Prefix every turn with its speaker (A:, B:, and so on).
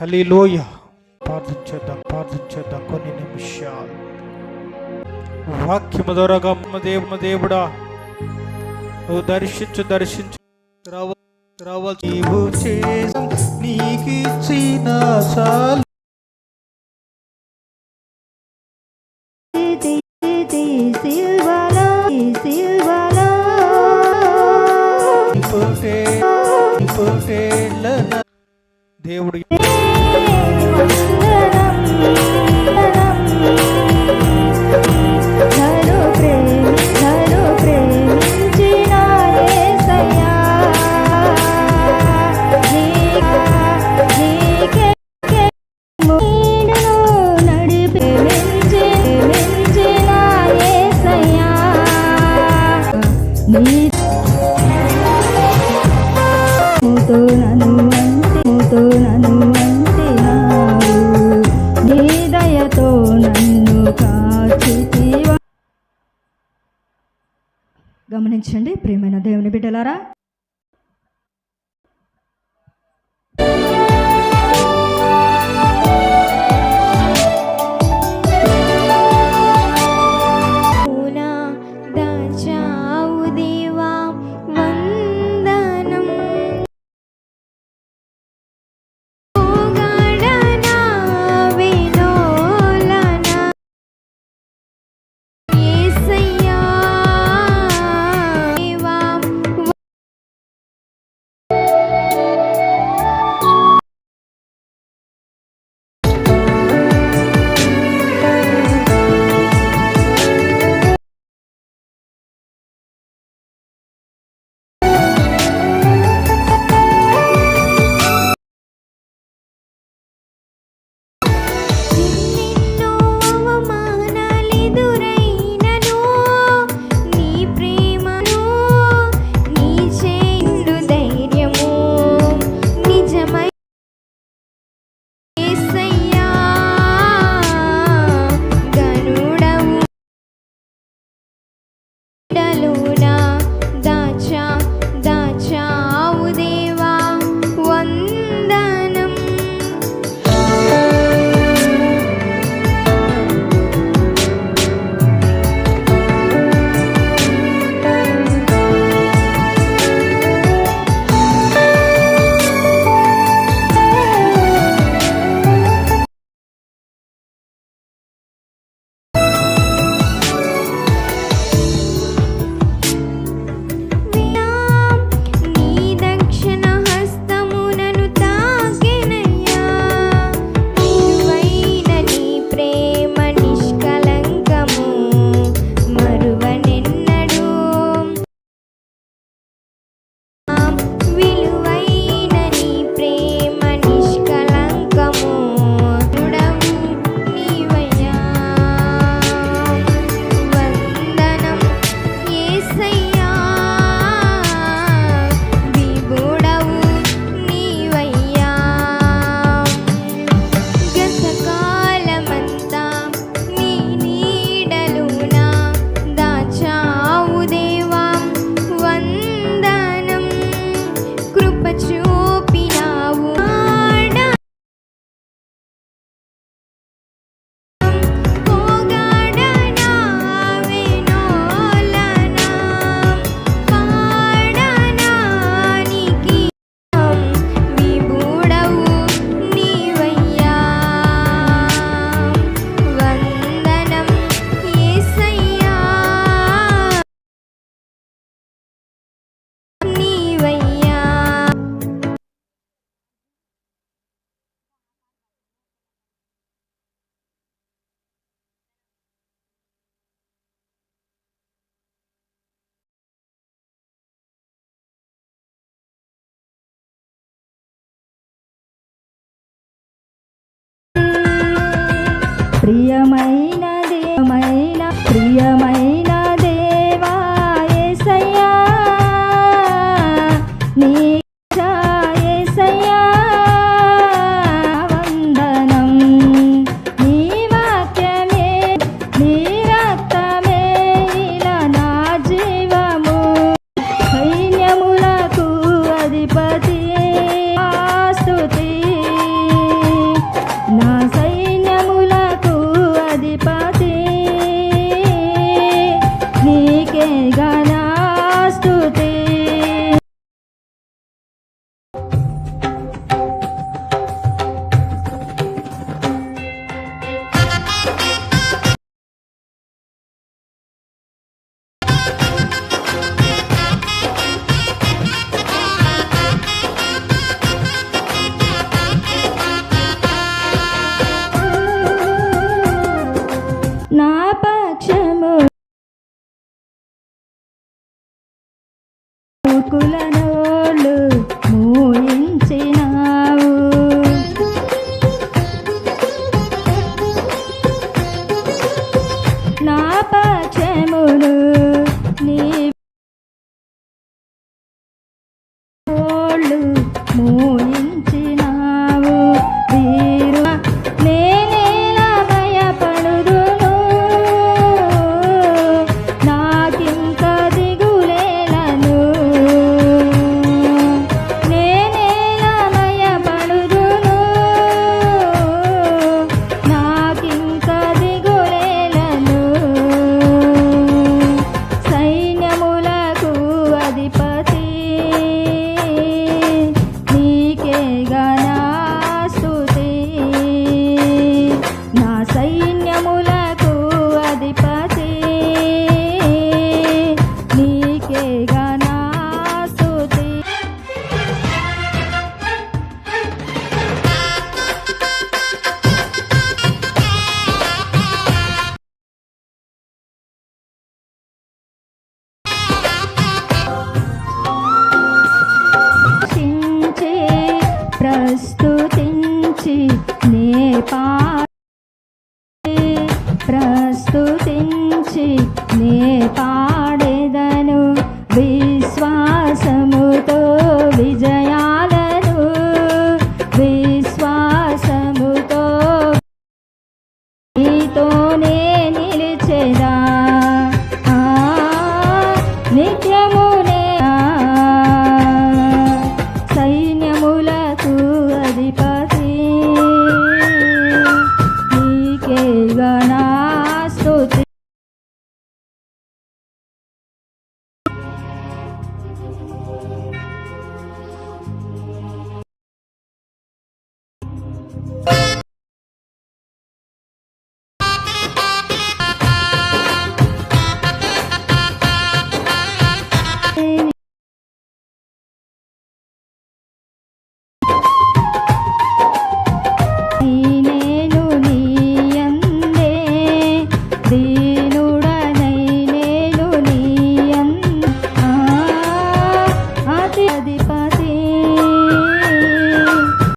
A: హలీలోయ ప్రార్థించేద్దాం ప్రార్థించేద్దాం కొన్ని నిమిషాలు. వాక్యము ద్వారా దేవ దేవుడా నువ్వు దర్శించు దర్శించు. నీకిచ్చిన చాలు. దేవుడు
B: గమనించండి. ప్రియమైన దేవుని బిడ్డలారా
A: priyamai కులనోళ్ళు మూయించినావు. నా పక్షమును నీ మూయి ప్రస్తుతించి నే పా ప్రస్తుతించి నే